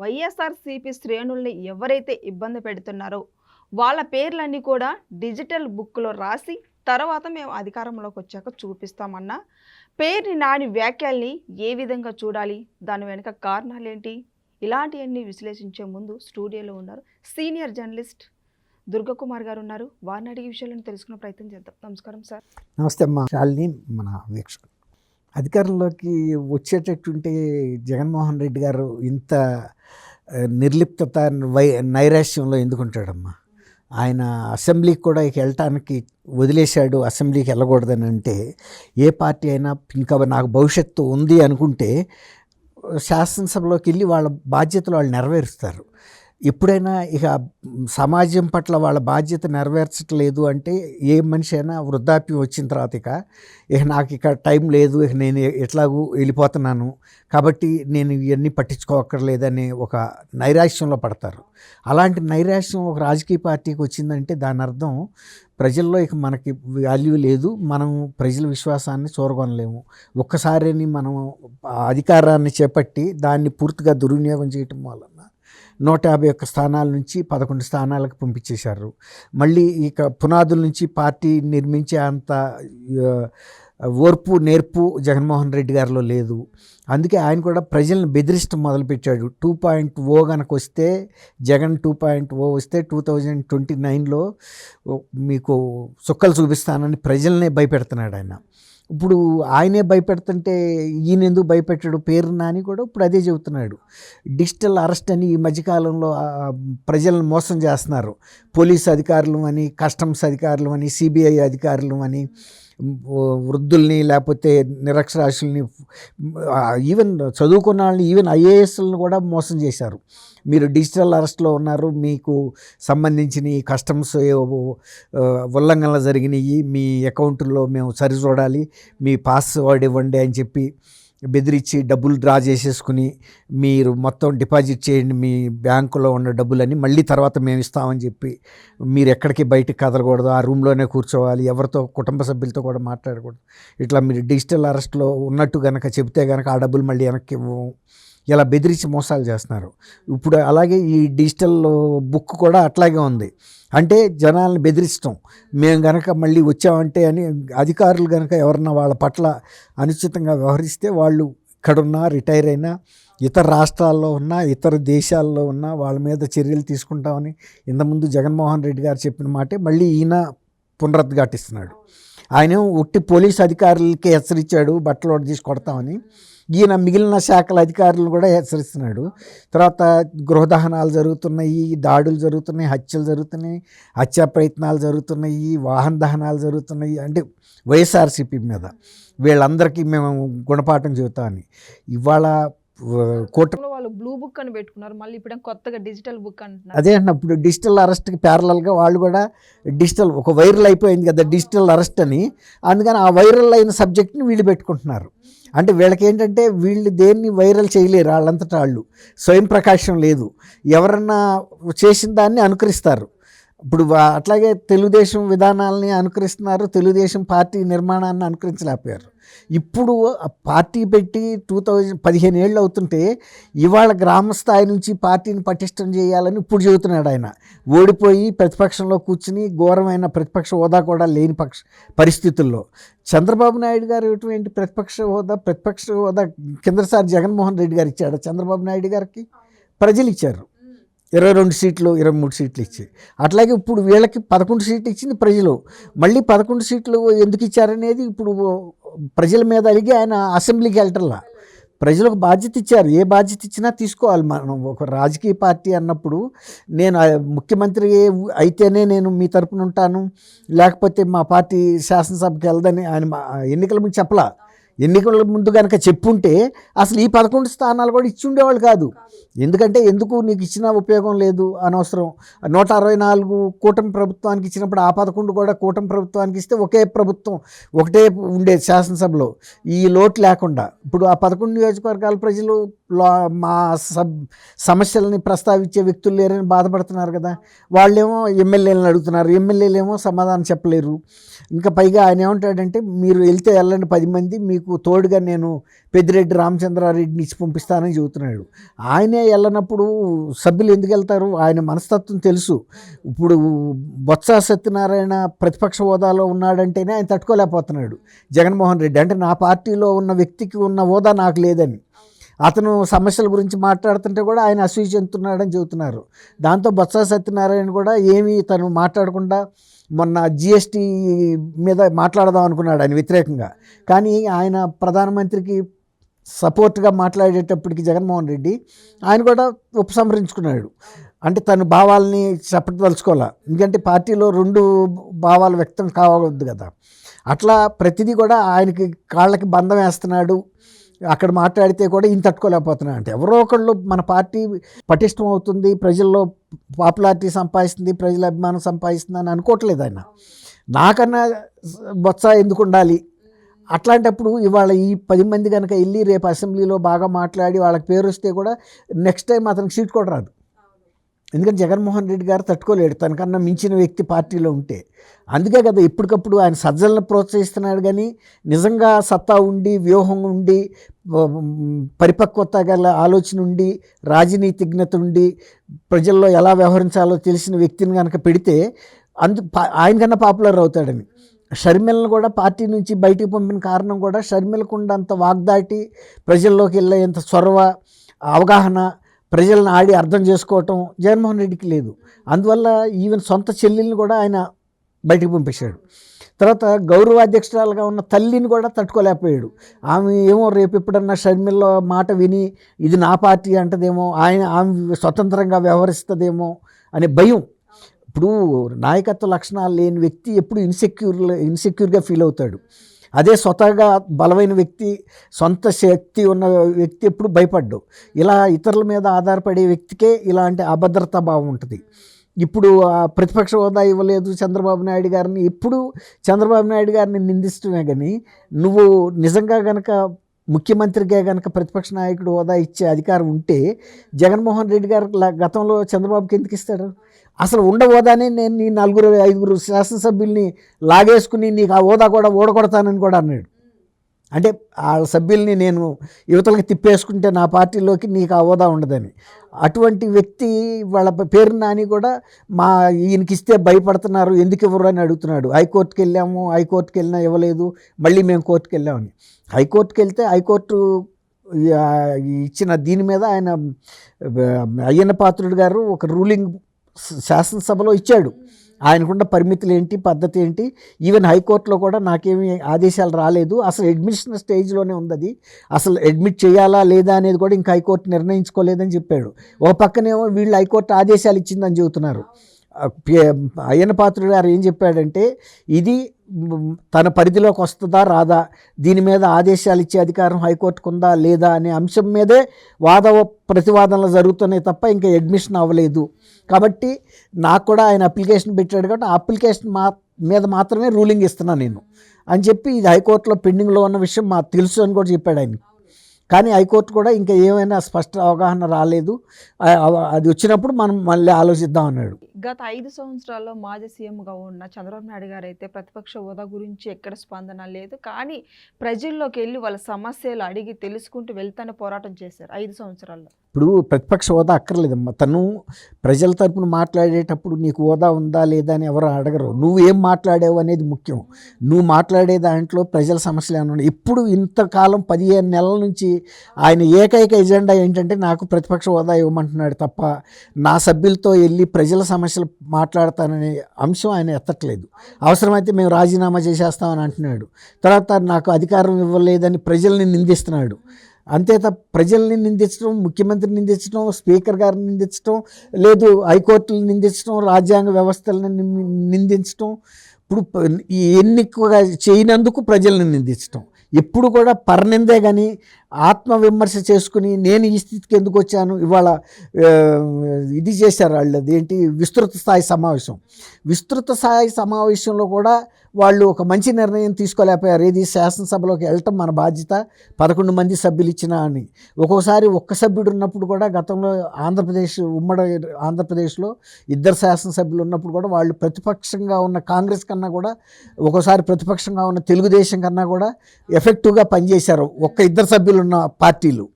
వైఎస్ఆర్సీపీ శ్రేణుల్ని ఎవరైతే ఇబ్బంది పెడుతున్నారో వాళ్ళ పేర్లన్నీ కూడా డిజిటల్ బుక్లో రాసి తర్వాత మేము అధికారంలోకి వచ్చాక చూపిస్తామన్న. పేరుని నాని వ్యాఖ్యల్ని ఏ విధంగా చూడాలి? దాని వెనుక కారణాలు ఏంటి ఇలాంటివన్నీ విశ్లేషించే ముందు స్టూడియోలో ఉన్నారు సీనియర్ జర్నలిస్ట్ దుర్గకుమార్ గారు ఉన్నారు. వారిని అడిగే విషయాలను తెలుసుకునే ప్రయత్నం చేద్దాం. నమస్కారం సార్. నమస్తే అమ్మా. శాలిని మన వీక్షకులు అధికారంలోకి వచ్చేటట్టుంటే జగన్మోహన్ రెడ్డి గారు ఇంత నిర్లిప్తత వై నైరాశ్యంలో ఎందుకుంటాడమ్మా? ఆయన అసెంబ్లీకి కూడా ఇక వెళ్ళటానికి వదిలేశాడు అసెంబ్లీకి వెళ్ళకూడదని అంటే ఏ పార్టీ అయినా ఇంకా నాకు భవిష్యత్తు ఉంది అనుకుంటే శాసనసభలోకి వెళ్ళి వాళ్ళ బాధ్యతలు వాళ్ళు నెరవేరుస్తారు. ఎప్పుడైనా ఇక సమాజం పట్ల వాళ్ళ బాధ్యత నెరవేర్చట్లేదు అంటే ఏ మనిషి అయినా వృద్ధాప్యం వచ్చిన తర్వాత ఇక ఇక నాకు ఇక టైం లేదు ఇక నేను ఎట్లాగూ వెళ్ళిపోతున్నాను. కాబట్టి నేను ఇవన్నీ పట్టించుకోక్కర్లేదని ఒక నైరాశ్యంలో పడతారు. అలాంటి నైరాశ్యం ఒక రాజకీయ పార్టీకి వచ్చిందంటే దాని అర్థం ప్రజల్లో ఇక మనకి వాల్యూ లేదు మనం ప్రజల విశ్వాసాన్ని చూరగొనలేము. ఒక్కసారిని మనం అధికారాన్ని చేపట్టి దాన్ని పూర్తిగా దుర్వినియోగం చేయటం వలన నూట యాభై ఒక్క స్థానాల నుంచి పదకొండు స్థానాలకు పంపించేశారు. మళ్ళీ ఇక పునాదుల నుంచి పార్టీ నిర్మించే అంత ఓర్పు నేర్పు జగన్మోహన్ రెడ్డి గారిలో లేదు. అందుకే ఆయన కూడా ప్రజలను బెదిరిస్తూ మొదలుపెట్టాడు. టూ పాయింట్ ఓ కనుక వస్తే జగన్ టూ పాయింట్ ఓ వస్తే టూ థౌజండ్ ట్వంటీ నైన్లో మీకు సుక్కలు చూపిస్తానని ప్రజలనే భయపెడుతున్నాడు ఆయన. ఇప్పుడు ఆయనే భయపెడుతుంటే ఈయన ఎందుకు భయపెట్టాడు? పేరు నాని కూడా ఇప్పుడు అదే చెబుతున్నాడు. డిజిటల్ అరెస్ట్ అని ఈ మధ్యకాలంలో ప్రజలను మోసం చేస్తున్నారు. పోలీస్ అధికారులు అని కస్టమ్స్ అధికారులు అని సిబిఐ అధికారులు అని. వృద్ధుల్ని లేకపోతే నిరక్షరాస్యుల్ని ఈవెన్ చదువుకున్న వాళ్ళని ఈవెన్ ఐఏఎస్లను కూడా మోసం చేశారు. మీరు డిజిటల్ అరెస్ట్లో ఉన్నారు మీకు సంబంధించిన కస్టమ్స్ ఉల్లంఘనలు జరిగినాయి మీ అకౌంట్లో మేము సరిచూడాలి మీ పాస్వర్డ్ ఇవ్వండి అని చెప్పి బెదిరించి డబ్బులు డ్రా చేసేసుకుని మీరు మొత్తం డిపాజిట్ చేయండి మీ బ్యాంకులో ఉన్న డబ్బులని మళ్ళీ తర్వాత మేము ఇస్తామని చెప్పి మీరు ఎక్కడికి బయటకు కదలకూడదు ఆ రూమ్లోనే కూర్చోవాలి ఎవరితో కుటుంబ సభ్యులతో కూడా మాట్లాడకూడదు. ఇట్లా మీరు డిజిటల్ అరెస్ట్లో ఉన్నట్టు కనుక చెబితే కనుక ఆ డబ్బులు మళ్ళీ వెనక్కి ఇవ్వము ఇలా బెదిరించి మోసాలు చేస్తున్నారు. ఇప్పుడు అలాగే ఈ డిజిటల్ బుక్ కూడా అట్లాగే ఉంది. అంటే జనాల్ని బెదిరించడం మేము గనక మళ్ళీ వచ్చామంటే అని అధికారులు గనక ఎవరన్నా వాళ్ళ పట్ల అనుచితంగా వ్యవహరిస్తే వాళ్ళు ఇక్కడున్నా రిటైర్ అయినా ఇతర రాష్ట్రాల్లో ఉన్న ఇతర దేశాల్లో ఉన్న వాళ్ళ మీద చర్యలు తీసుకుంటామని ఇంతకుముందు జగన్మోహన్ రెడ్డి గారు చెప్పిన మాటే మళ్ళీ ఈయన పునరుద్ఘాటిస్తున్నాడు. ఆయన ఉట్టి పోలీస్ అధికారులకి హెచ్చరించాడు బట్టలు తీసి కొడతామని. ఈయన మిగిలిన శాఖల అధికారులను కూడా హెచ్చరిస్తున్నాడు. తర్వాత గృహదహనాలు జరుగుతున్నాయి దాడులు జరుగుతున్నాయి హత్యలు జరుగుతున్నాయి హత్యా ప్రయత్నాలు జరుగుతున్నాయి వాహన దహనాలు జరుగుతున్నాయి అంటే వైఎస్ఆర్సీపీ మీద. వీళ్ళందరికీ మేము గుణపాఠం చెబుతామని ఇవాళ ఆ, కూట వాళ్ళు బ్లూ బుక్ అని పెట్టుకున్నారు. మళ్ళీ ఇప్పుడు కొత్తగా డిజిటల్ బుక్ అంటున్నారు. అదే అన్న ఇప్పుడు డిజిటల్ అరెస్ట్కి ప్యారలల్గా వాళ్ళు కూడా డిజిటల్ ఒక వైరల్ అయిపోయింది కదా డిజిటల్ అరెస్ట్ అని. అందుకని ఆ వైరల్ అయిన సబ్జెక్ట్ని వీళ్ళు పెట్టుకుంటున్నారు. అంటే వీళ్ళకి ఏంటంటే వీళ్ళు దేన్ని వైరల్ చేయలేరు వాళ్ళంతటా వాళ్ళు. స్వయం ప్రకాశం లేదు. ఎవరన్నా చేసిన దాన్ని అనుకరిస్తారు. ఇప్పుడు అట్లాగే తెలుగుదేశం విధానాలని అనుకరిస్తున్నారు తెలుగుదేశం పార్టీ నిర్మాణాన్ని అనుకరించలేకపోయారు. ఇప్పుడు ఆ పార్టీ పెట్టి టూ థౌజండ్ పదిహేను ఏళ్ళు అవుతుంటే ఇవాళ గ్రామ స్థాయి నుంచి పార్టీని పటిష్టం చేయాలని ఇప్పుడు చెబుతున్నాడు ఆయన. ఓడిపోయి ప్రతిపక్షంలో కూర్చుని ఘోరమైన ప్రతిపక్ష హోదా కూడా లేని పక్ష పరిస్థితుల్లో. చంద్రబాబు నాయుడు గారు ఎటువంటి ప్రతిపక్ష హోదా ప్రతిపక్ష హోదా కిందసారి జగన్మోహన్ రెడ్డి గారు ఇచ్చాడు? చంద్రబాబు నాయుడు గారికి? ప్రజలు ఇచ్చారు. ఇరవై రెండు సీట్లు ఇరవై మూడు సీట్లు ఇచ్చి అట్లాగే ఇప్పుడు వీళ్ళకి పదకొండు సీట్లు ఇచ్చింది ప్రజలు. మళ్ళీ పదకొండు సీట్లు ఎందుకు ఇచ్చారనేది ఇప్పుడు ప్రజల మీద అడిగి ఆయన అసెంబ్లీకి వెళ్ళటంలా. ప్రజలకు బాధ్యత ఇచ్చారు. ఏ బాధ్యత ఇచ్చినా తీసుకోవాలి. మనం ఒక రాజకీయ పార్టీ అన్నప్పుడు నేను ముఖ్యమంత్రి అయితేనే నేను మీ తరపున ఉంటాను. లేకపోతే మా పార్టీ శాసనసభకి వెళ్దని ఆయన మా- ఎన్నికల ముందు చెప్పలా. ఎన్నికల ముందు కనుక చెప్పుంటే అసలు ఈ పదకొండు స్థానాలు కూడా ఇచ్చి ఉండేవాళ్ళు కాదు. ఎందుకంటే ఎందుకు నీకు ఇచ్చిన ఉపయోగం లేదు అనవసరం. నూట అరవై నాలుగు కూటమి ప్రభుత్వానికి ఇచ్చినప్పుడు ఆ పదకొండు కూడా కూటమి ప్రభుత్వానికి ఇస్తే ఒకే ప్రభుత్వం ఒకటే ఉండేది శాసనసభలో. ఈ లోటు లేకుండా. ఇప్పుడు ఆ పదకొండు నియోజకవర్గాల ప్రజలు మా సబ్ సమస్యలని ప్రస్తావించే వ్యక్తులు లేరని బాధపడుతున్నారు కదా. వాళ్ళేమో ఎమ్మెల్యేలను అడుగుతున్నారు. ఎమ్మెల్యేలు ఏమో సమాధానం చెప్పలేరు. ఇంకా పైగా ఆయన ఏమంటాడంటే మీరు వెళ్తే వెళ్ళండి పది మంది మీకు మీకు తోడుగా నేను పెద్దిరెడ్డి రామచంద్రారెడ్డిని ఇచ్చి పంపిస్తానని చెబుతున్నాడు. ఆయనే వెళ్ళనప్పుడు సభ్యులు ఎందుకు వెళ్తారు? ఆయన మనస్తత్వం తెలుసు. ఇప్పుడు బొత్స సత్యనారాయణ ప్రతిపక్ష హోదాలో ఉన్నాడంటేనే ఆయన తట్టుకోలేకపోతున్నాడు. జగన్మోహన్ రెడ్డి అంటే నా పార్టీలో ఉన్న వ్యక్తికి ఉన్న హోదా నాకు లేదని. అతను సమస్యల గురించి మాట్లాడుతుంటే కూడా ఆయన అసూయ చెందుతున్నాడని చెబుతున్నారు. దాంతో బొత్స సత్యనారాయణ కూడా ఏమీ తను మాట్లాడకుండా మొన్న జిఎస్టీ మీద మాట్లాడదాం అనుకున్నాడు ఆయన వ్యతిరేకంగా. కానీ ఆయన ప్రధానమంత్రికి సపోర్ట్గా మాట్లాడేటప్పటికి జగన్మోహన్ రెడ్డి ఆయన కూడా ఉపసంహరించుకున్నాడు. అంటే తన భావాలని చెప్పదలుచుకోవాలా? ఎందుకంటే పార్టీలో రెండు భావాలు వ్యక్తం కావద్దు కదా. అట్లా ప్రతిదీ కూడా ఆయనకి కాళ్ళకి బంధం వేస్తున్నాడు. అక్కడ మాట్లాడితే కూడా ఈయన తట్టుకోలేకపోతున్నా అంటే. ఎవరో ఒకళ్ళు మన పార్టీ పటిష్టం అవుతుంది ప్రజల్లో పాపులారిటీ సంపాదిస్తుంది ప్రజల అభిమానం సంపాదిస్తుంది అని అనుకోవట్లేదు ఆయన. నాకన్నా బొత్స ఎందుకు ఉండాలి? అట్లాంటప్పుడు ఇవాళ ఈ పది మంది కనుక వెళ్ళి రేపు అసెంబ్లీలో బాగా మాట్లాడి వాళ్ళకి పేరు వస్తే కూడా నెక్స్ట్ టైం అతనికి సీట్ కూడా రాదు. ఎందుకంటే జగన్మోహన్ రెడ్డి గారు తట్టుకోలేడు. తనకన్నా మించిన వ్యక్తి పార్టీలో ఉంటే. అందుకే కదా ఎప్పటికప్పుడు ఆయన సజ్జలను ప్రోత్సహిస్తున్నాడు కానీ నిజంగా సత్తా ఉండి వ్యూహం ఉండి పరిపక్వత గల ఆలోచన ఉండి రాజనీతిజ్ఞత ఉండి ప్రజల్లో ఎలా వ్యవహరించాలో తెలిసిన వ్యక్తిని కనుక పెడితే అందు ఆయన కన్నా పాపులర్ అవుతాడని. షర్మిలను కూడా పార్టీ నుంచి బయటికి పంపిన కారణం కూడా షర్మిలకు అంత వాగ్దాటి ప్రజల్లోకి వెళ్ళేంత చొరవ అవగాహన ప్రజలను ఆడి అర్థం చేసుకోవటం జగన్మోహన్ రెడ్డికి లేదు. అందువల్ల ఈవెన్ సొంత చెల్లెల్ని కూడా ఆయన బయటకు పంపించాడు తర్వాత గౌరవాధ్యక్షురాలుగా ఉన్న తల్లిని కూడా తట్టుకోలేకపోయాడు. ఆమె ఏమో రేపు ఎప్పుడన్నా షర్మిల్లో మాట విని ఇది నా పార్టీ అంటదేమో ఆయన ఆమె స్వతంత్రంగా వ్యవహరిస్తుందేమో అనే భయం. ఇప్పుడు నాయకత్వ లక్షణాలు లేని వ్యక్తి ఎప్పుడు ఇన్సెక్యూర్ ఇన్సెక్యూర్గా ఫీల్ అవుతాడు. అదే స్వతహాగా బలమైన వ్యక్తి సొంత శక్తి ఉన్న వ్యక్తి ఎప్పుడు భయపడ్డు. ఇలా ఇతరుల మీద ఆధారపడే వ్యక్తికే ఇలాంటి అభద్రతా భావం ఉంటుంది. ఇప్పుడు ఆ ప్రతిపక్ష హోదా ఇవ్వలేదు చంద్రబాబు నాయుడు గారిని. ఇప్పుడు చంద్రబాబు నాయుడు గారిని నిందిస్తున్నా కానీ నువ్వు నిజంగా గనక ముఖ్యమంత్రిగా కనుక ప్రతిపక్ష నాయకుడు హోదా ఇచ్చే అధికారం ఉంటే జగన్మోహన్ రెడ్డి గారు గతంలో చంద్రబాబుకి ఎందుకు ఇస్తాడు? అసలు ఉండబోదానే నేను నీ నలుగురు ఐదుగురు శాసనసభ్యుల్ని లాగేసుకుని నీకు ఆ హోదా కూడా ఓడగొడతానని కూడా అన్నాడు. అంటే ఆ సభ్యుల్ని నేను యువతలకు తిప్పేసుకుంటే నా పార్టీలోకి నీకు ఆ హోదా ఉండదని. అటువంటి వ్యక్తి వాళ్ళ పేరు నాని కూడా మా ఈయనకి ఇస్తే భయపడుతున్నారు ఎందుకు ఇవ్వరు అని అడుగుతున్నాడు. హైకోర్టుకి వెళ్ళాము హైకోర్టుకి వెళ్ళినా ఇవ్వలేదు మళ్ళీ మేము కోర్టుకి వెళ్ళామని హైకోర్టుకి వెళ్తే హైకోర్టు ఇచ్చిన దీని మీద ఆయన అయ్యన్న పాత్రుడు గారు ఒక రూలింగ్ శాసనసభలో ఇచ్చాడు. ఆయనకున్న పరిమితులు ఏంటి పద్ధతి ఏంటి ఈవెన్ హైకోర్టులో కూడా నాకేమీ ఆదేశాలు రాలేదు. అసలు అడ్మిషన్ స్టేజ్లోనే ఉంది అది అసలు అడ్మిట్ చేయాలా లేదా అనేది కూడా ఇంకా హైకోర్టు నిర్ణయించుకోలేదని చెప్పాడు. ఒక పక్కనేమో వీళ్ళు హైకోర్టు ఆదేశాలు ఇచ్చిందని చెబుతున్నారు. అయ్యన పాత్రుడు గారు ఏం చెప్పాడంటే ఇది తన పరిధిలోకి వస్తుందా రాదా? దీని మీద ఆదేశాలు ఇచ్చే అధికారం హైకోర్టుకు ఉందా లేదా అనే అంశం మీదే వాద ప్రతివాదనలు జరుగుతున్నాయి తప్ప ఇంకా అడ్మిషన్ అవ్వలేదు. కాబట్టి నాకు కూడా ఆయన అప్లికేషన్ పెట్టాడు కాబట్టి ఆ అప్లికేషన్ మా మీద మాత్రమే రూలింగ్ ఇస్తున్నాను నేను. అని చెప్పి ఇది హైకోర్టులో పెండింగ్లో ఉన్న విషయం మాకు తెలుసు అని కూడా చెప్పాడు ఆయన. కానీ హైకోర్టు కూడా ఇంకా ఏమైనా స్పష్ట అవగాహన రాలేదు. అది వచ్చినప్పుడు మనం మళ్ళీ ఆలోచిద్దాం అన్నాడు. గత ఐదు సంవత్సరాల్లో మాజీ సీఎంగా ఉన్న చంద్రబాబు నాయుడు గారు అయితే ప్రతిపక్ష హోదా గురించి ఎక్కడ స్పందన లేదు. కానీ ప్రజల్లోకి వెళ్ళి వాళ్ళ సమస్యలు అడిగి తెలుసుకుంటూ వెళ్తానే పోరాటం చేశారు ఐదు సంవత్సరాల్లో. ఇప్పుడు ప్రతిపక్ష హోదా అక్కర్లేదమ్మా. తను ప్రజల తరపున మాట్లాడేటప్పుడు నీకు హోదా ఉందా లేదా అని ఎవరు అడగరు. నువ్వు ఏం మాట్లాడావు అనేది ముఖ్యం. నువ్వు మాట్లాడే దాంట్లో ప్రజల సమస్యలు ఏమన్నా ఇప్పుడు ఇంతకాలం పదిహేను నెలల నుంచి ఆయన ఏకైక ఎజెండా ఏంటంటే నాకు ప్రతిపక్ష హోదా ఇవ్వమంటున్నాడు తప్ప నా సభ్యులతో వెళ్ళి ప్రజల సమస్యలు మాట్లాడతాననే అంశం ఆయన ఎత్తట్లేదు. అవసరమైతే మేము రాజీనామా చేసేస్తామని అంటున్నాడు. తర్వాత నాకు అధికారం ఇవ్వలేదని ప్రజల్ని నిందిస్తున్నాడు. అంతే ప్రజల్ని నిందించడం ముఖ్యమంత్రిని నిందించడం స్పీకర్ గారిని నిందించడం లేదు హైకోర్టులను నిందించడం రాజ్యాంగ వ్యవస్థలను నిందించడం. ఇప్పుడు ఎన్నికగా చేయనందుకు ప్రజల్ని నిందించడం. ఎప్పుడు కూడా పర్నిందే కానీ ఆత్మవిమర్శ చేసుకుని నేను ఈ స్థితికి ఎందుకు వచ్చాను? ఇవాళ ఇది చేశారు వాళ్ళు అదేంటి విస్తృత స్థాయి సమావేశం. విస్తృత స్థాయి సమావేశంలో కూడా వాళ్ళు ఒక మంచి నిర్ణయం తీసుకోలేకపోయారు. ఏది? శాసనసభలోకి వెళ్ళటం మన బాధ్యత. పదకొండు మంది సభ్యులు ఇచ్చినా అని. ఒక్కోసారి ఒక్క సభ్యుడు ఉన్నప్పుడు కూడా గతంలో ఆంధ్రప్రదేశ్ ఉమ్మడి ఆంధ్రప్రదేశ్లో ఇద్దరు శాసనసభ్యులు ఉన్నప్పుడు కూడా వాళ్ళు ప్రతిపక్షంగా ఉన్న కాంగ్రెస్ కన్నా కూడా ఒక్కోసారి ప్రతిపక్షంగా ఉన్న తెలుగుదేశం కన్నా కూడా ఎఫెక్టివ్గా పనిచేశారు. ఒక్క ఇద్దరు సభ్యులు ఉన్న పార్టీలు.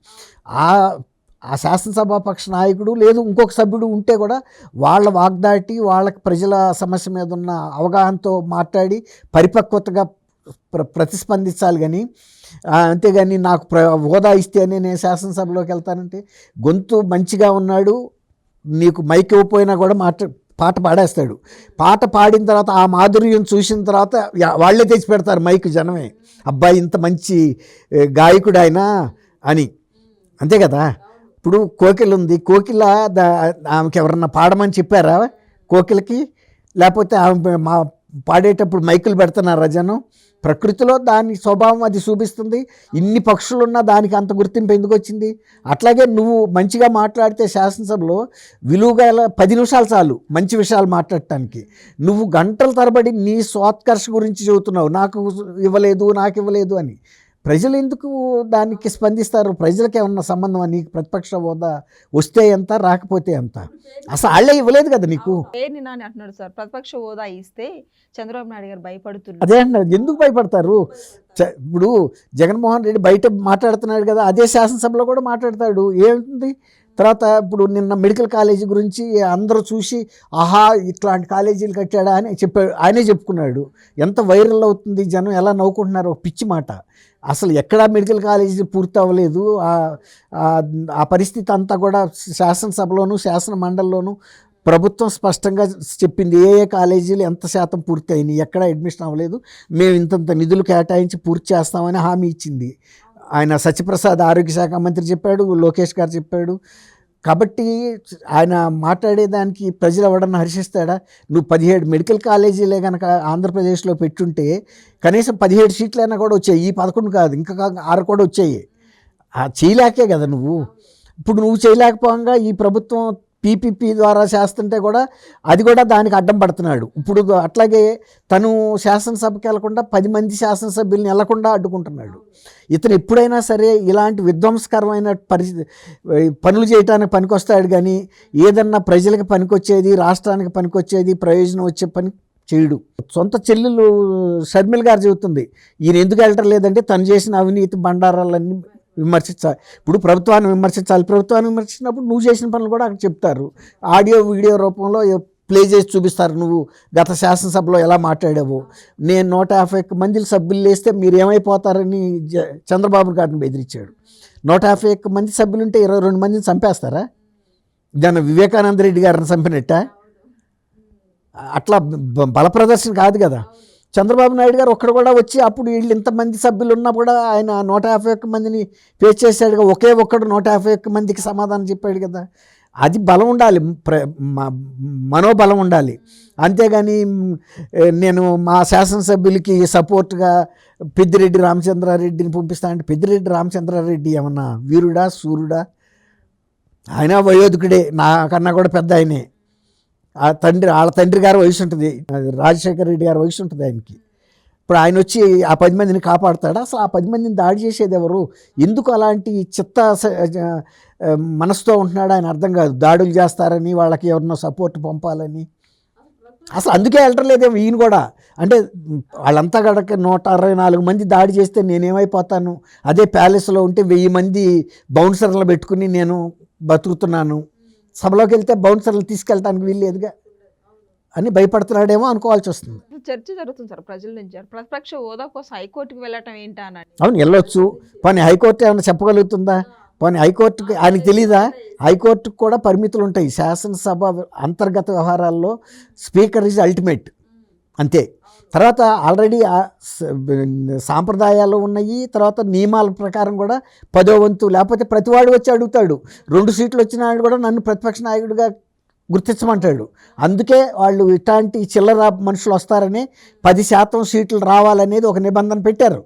ఆ ఆ శాసనసభ పక్ష నాయకుడు లేదు ఇంకొక సభ్యుడు ఉంటే కూడా వాళ్ళ వాగ్దాటి వాళ్ళకి ప్రజల సమస్య మీద ఉన్న అవగాహనతో మాట్లాడి పరిపక్వతగా ప్ర ప్రతిస్పందించాలి కానీ అంతేగాని నాకు ప్ర హోదా ఇస్తేనే నేను శాసనసభలోకి వెళ్తానంటే గొంతు మంచిగా ఉన్నాడు నీకు మైక్ ఇవ్వపోయినా కూడా మాట పాట పాడేస్తాడు. పాట పాడిన తర్వాత ఆ మాధుర్యం చూసిన తర్వాత వాళ్ళే తెచ్చి పెడతారు మైక్ జనమే. అబ్బాయి ఇంత మంచి గాయకుడు ఆయన అని. అంతే కదా? ఇప్పుడు కోకిల ఉంది. కోకిల దా ఆమెకి ఎవరన్నా పాడమని చెప్పారా? కోకిలకి? లేకపోతే ఆమె మా పాడేటప్పుడు మైకులు పెడుతున్నారా జనం? ప్రకృతిలో దాని స్వభావం అది చూపిస్తుంది. ఇన్ని పక్షులున్నా దానికి అంత గుర్తింపు ఎందుకు వచ్చింది? అట్లాగే నువ్వు మంచిగా మాట్లాడితే శాసనసభలో విలువగా పది నిమిషాలు చాలు మంచి విషయాలు మాట్లాడటానికి. నువ్వు గంటల తరబడి నీ స్వాత్కర్ష గురించి చెబుతున్నావు. నాకు ఇవ్వలేదు నాకు ఇవ్వలేదు అని. ప్రజలు ఎందుకు దానికి స్పందిస్తారు? ప్రజలకి ఏమన్నా సంబంధం నీకు ప్రతిపక్ష హోదా వస్తే ఎంత రాకపోతే ఎంత? అసలు వాళ్ళే ఇవ్వలేదు కదా నీకు? నాని అంటున్నాడు సార్. ప్రతిపక్ష హోదా ఇస్తే చంద్రబాబు నాయుడు గారు భయపడుతున్నారు. అదే అండి ఎందుకు భయపడతారు? ఇప్పుడు జగన్మోహన్ రెడ్డి బయట మాట్లాడుతున్నాడు కదా అదే శాసనసభలో కూడా మాట్లాడతాడు. ఏంటి తర్వాత ఇప్పుడు నిన్న మెడికల్ కాలేజీ గురించి అందరూ చూసి ఆహా ఇట్లాంటి కాలేజీలు కట్టాడా అని చెప్పాడు. ఆయనే చెప్పుకున్నాడు. ఎంత వైరల్ అవుతుంది జనం ఎలా నవ్వుకుంటున్నారు పిచ్చి మాట. అసలు ఎక్కడా మెడికల్ కాలేజీ పూర్తి అవ్వలేదు ఆ- పరిస్థితి అంతా కూడా శాసనసభలోను శాసన మండలిలోను ప్రభుత్వం స్పష్టంగా చెప్పింది ఏ ఏ కాలేజీలు ఎంత శాతం పూర్తి అయినాయి ఎక్కడ అడ్మిషన్ అవ్వలేదు. మేము ఇంతంత నిధులు కేటాయించి పూర్తి చేస్తామని హామీ ఇచ్చింది. ఆయన సత్యప్రసాద్ ఆరోగ్య శాఖ మంత్రి చెప్పాడు లోకేష్ గారు చెప్పాడు కాబట్టి ఆయన మాట్లాడేదానికి ప్రజలు ఎవడన్నా హర్షిస్తాడా? నువ్వు పదిహేడు మెడికల్ కాలేజీలే కనుక ఆంధ్రప్రదేశ్లో పెట్టుంటే కనీసం పదిహేడు సీట్లైనా కూడా వచ్చాయి. ఈ పదకొండు కాదు ఇంకా ఆరు కూడా వచ్చాయి. చేయలేకే కదా నువ్వు. ఇప్పుడు నువ్వు చేయలేకపోగా ఈ ప్రభుత్వం పీపీపీ ద్వారా చేస్తుంటే కూడా అది కూడా దానికి అడ్డం పడుతున్నాడు. ఇప్పుడు అట్లాగే తను శాసనసభకి వెళ్ళకుండా పది మంది శాసనసభ్యుల్ని వెళ్ళకుండా అడ్డుకుంటున్నాడు. ఇతను ఎప్పుడైనా సరే ఇలాంటి విధ్వంసకరమైన పరిస్థితి పనులు చేయడానికి పనికొస్తాడు కానీ ఏదన్నా ప్రజలకు పనికొచ్చేది రాష్ట్రానికి పనికొచ్చేది ప్రయోజనం వచ్చే పని చేయడు. సొంత చెల్లెలు షర్మిల్ గారు చెబుతుంది ఈయన ఎందుకు వెళ్ళటం లేదంటే తను చేసిన అవినీతి బండారాలన్నీ విమర్శించాలి ఇప్పుడు ప్రభుత్వాన్ని విమర్శించాలి. ప్రభుత్వాన్ని విమర్శించినప్పుడు నువ్వు చేసిన పనులు కూడా అక్కడ చెప్తారు. ఆడియో వీడియో రూపంలో ప్లే చేసి చూపిస్తారు నువ్వు. గత శాసనసభలో ఎలా మాట్లాడావు. నేను నూట యాభై ఒక్క మంది సభ్యులు వేస్తే మీరు ఏమైపోతారని చంద్రబాబు గారిని బెదిరించాడు. నూట యాభై ఒక్క మంది సభ్యులు ఉంటే ఇరవై రెండు మందిని చంపేస్తారా? దాని వివేకానంద రెడ్డి గారిని చంపినట్ట? అట్లా బ- బల ప్రదర్శన కాదు కదా. చంద్రబాబు నాయుడు గారు ఒక్కడ కూడా వచ్చి అప్పుడు వీళ్ళు ఇంతమంది సభ్యులు ఉన్నా కూడా ఆయన నూట యాభై ఒక్క మందిని ఫేస్ చేశాడుగా. ఒకే ఒక్కడు నూట యాభై ఒక్క మందికి సమాధానం చెప్పాడు కదా. అది బలం ఉండాలి. ప్ర మ- మనోబలం ఉండాలి. అంతేగాని నేను మా శాసనసభ్యులకి సపోర్ట్గా పెద్దిరెడ్డి రామచంద్రారెడ్డిని పంపిస్తా అంటే పెద్దిరెడ్డి రామచంద్రారెడ్డి ఏమన్నా వీరుడా సూర్యుడా? ఆయన వయోధికుడే. నాకన్నా కూడా పెద్ద ఆయనే. ఆ తండ్రి వాళ్ళ తండ్రి గారి వయసు ఉంటుంది. అది రాజశేఖర రెడ్డి గారి వయసు ఉంటుంది ఆయనకి. ఇప్పుడు ఆయన వచ్చి ఆ పది మందిని కాపాడుతాడా? అసలు ఆ పది మందిని దాడి చేసేది ఎవరు? ఎందుకు అలాంటి చిత్త స- మనసుతో ఉంటున్నాడు ఆయన అర్థం కాదు. దాడులు చేస్తారని వాళ్ళకి ఎవరినో సపోర్ట్ పంపాలని. అసలు అందుకే వెళ్ళటలేదేమో ఈయన కూడా. అంటే వాళ్ళంతా గడక నూట అరవై నాలుగు మంది దాడి చేస్తే నేనేమైపోతాను? అదే ప్యాలెస్లో ఉంటే వెయ్యి మంది బౌన్సర్లు పెట్టుకుని నేను బతుకుతున్నాను. సభలోకి వెళ్తే బౌన్సర్లు తీసుకెళ్ళటానికి వీల్లేదుగా అని భయపడుతున్నాడేమో అనుకోవాల్సి వస్తుంది. చర్చ జరుగుతుంది సార్ ప్రజల నుంచి. ప్రతిపక్ష హోదా కోసం హైకోర్టుకి వెళ్ళటం ఏంటా అని అవును వెళ్ళొచ్చు. పోనీ హైకోర్టు ఏమైనా చెప్పగలుగుతుందా? పోనీ హైకోర్టుకి ఆయనకి తెలీదా? హైకోర్టుకు కూడా పరిమితులు ఉంటాయి. శాసనసభ అంతర్గత వ్యవహారాల్లో స్పీకర్ ఈజ్ అల్టిమేట్. అంతే. తర్వాత ఆల్రెడీ సాంప్రదాయాలు ఉన్నాయి. తర్వాత నియమాల ప్రకారం కూడా పదో వంతు లేకపోతే ప్రతివాడు వచ్చి అడుగుతాడు. రెండు సీట్లు వచ్చిన ఆయన కూడా నన్ను ప్రతిపక్ష నాయకుడిగా గుర్తించమంటాడు. అందుకే వాళ్ళు ఇట్లాంటి చిల్లర మనుషులు వస్తారని పది శాతం సీట్లు రావాలనేది ఒక నిబంధన పెట్టారు.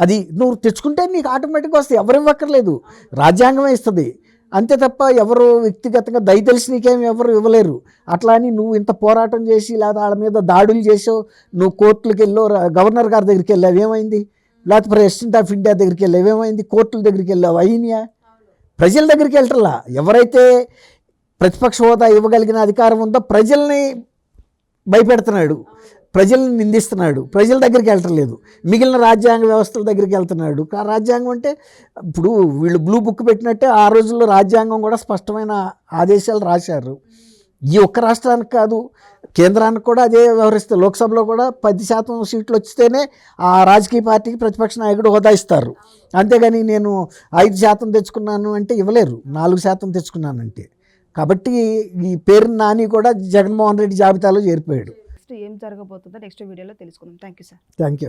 అది నువ్వు తెచ్చుకుంటే నీకు ఆటోమేటిక్గా వస్తాయి. ఎవరు ఇవ్వక్కర్లేదు. రాజ్యాంగమే ఇస్తుంది. అంతే తప్ప ఎవరు వ్యక్తిగతంగా దయ తెలిసి నీకేం ఎవరు ఇవ్వలేరు. అట్లా అని నువ్వు ఇంత పోరాటం చేసి లేదా వాళ్ళ మీద దాడులు చేసావు నువ్వు కోర్టులకు వెళ్ళో గవర్నర్ గారి దగ్గరికి వెళ్ళావు ఏమైంది? లేకపోతే ప్రెసిడెంట్ ఆఫ్ ఇండియా దగ్గరికి వెళ్ళావు ఏమైంది? కోర్టుల దగ్గరికి వెళ్ళావు? అయినాయా? ప్రజల దగ్గరికి వెళ్ళటల్లా ఎవరైతే ప్రతిపక్ష హోదా ఇవ్వగలిగిన అధికారం ఉందో ప్రజల్ని భయపెడుతున్నాడు. ప్రజల్ని నిందిస్తున్నాడు. ప్రజల దగ్గరికి వెళ్ళట్లేదు మిగిలిన రాజ్యాంగ వ్యవస్థల దగ్గరికి వెళ్తున్నాడు. రాజ్యాంగం అంటే ఇప్పుడు వీళ్ళు బ్లూ బుక్ పెట్టినట్టే ఆ రోజుల్లో రాజ్యాంగం కూడా స్పష్టమైన ఆదేశాలు రాశారు. ఈ ఒక్క రాష్ట్రానికి కాదు కేంద్రానికి కూడా అదే వ్యవహరిస్తే లోక్సభలో కూడా పది శాతం సీట్లు వస్తేనే ఆ రాజకీయ పార్టీకి ప్రతిపక్ష నాయకుడు హోదా ఇస్తారు. అంతేగాని నేను ఐదు శాతం తెచ్చుకున్నాను అంటే ఇవ్వలేరు. నాలుగు శాతం తెచ్చుకున్నానంటే. కాబట్టి ఈ పేరు నాని కూడా జగన్మోహన్ రెడ్డి జాబితాలో చేరిపోయాడు. నెక్స్ట్ ఏం జరగబోతుందో నెక్స్ట్ వీడియోలో తెలుసుకుందాం. Thank you sir. Thank you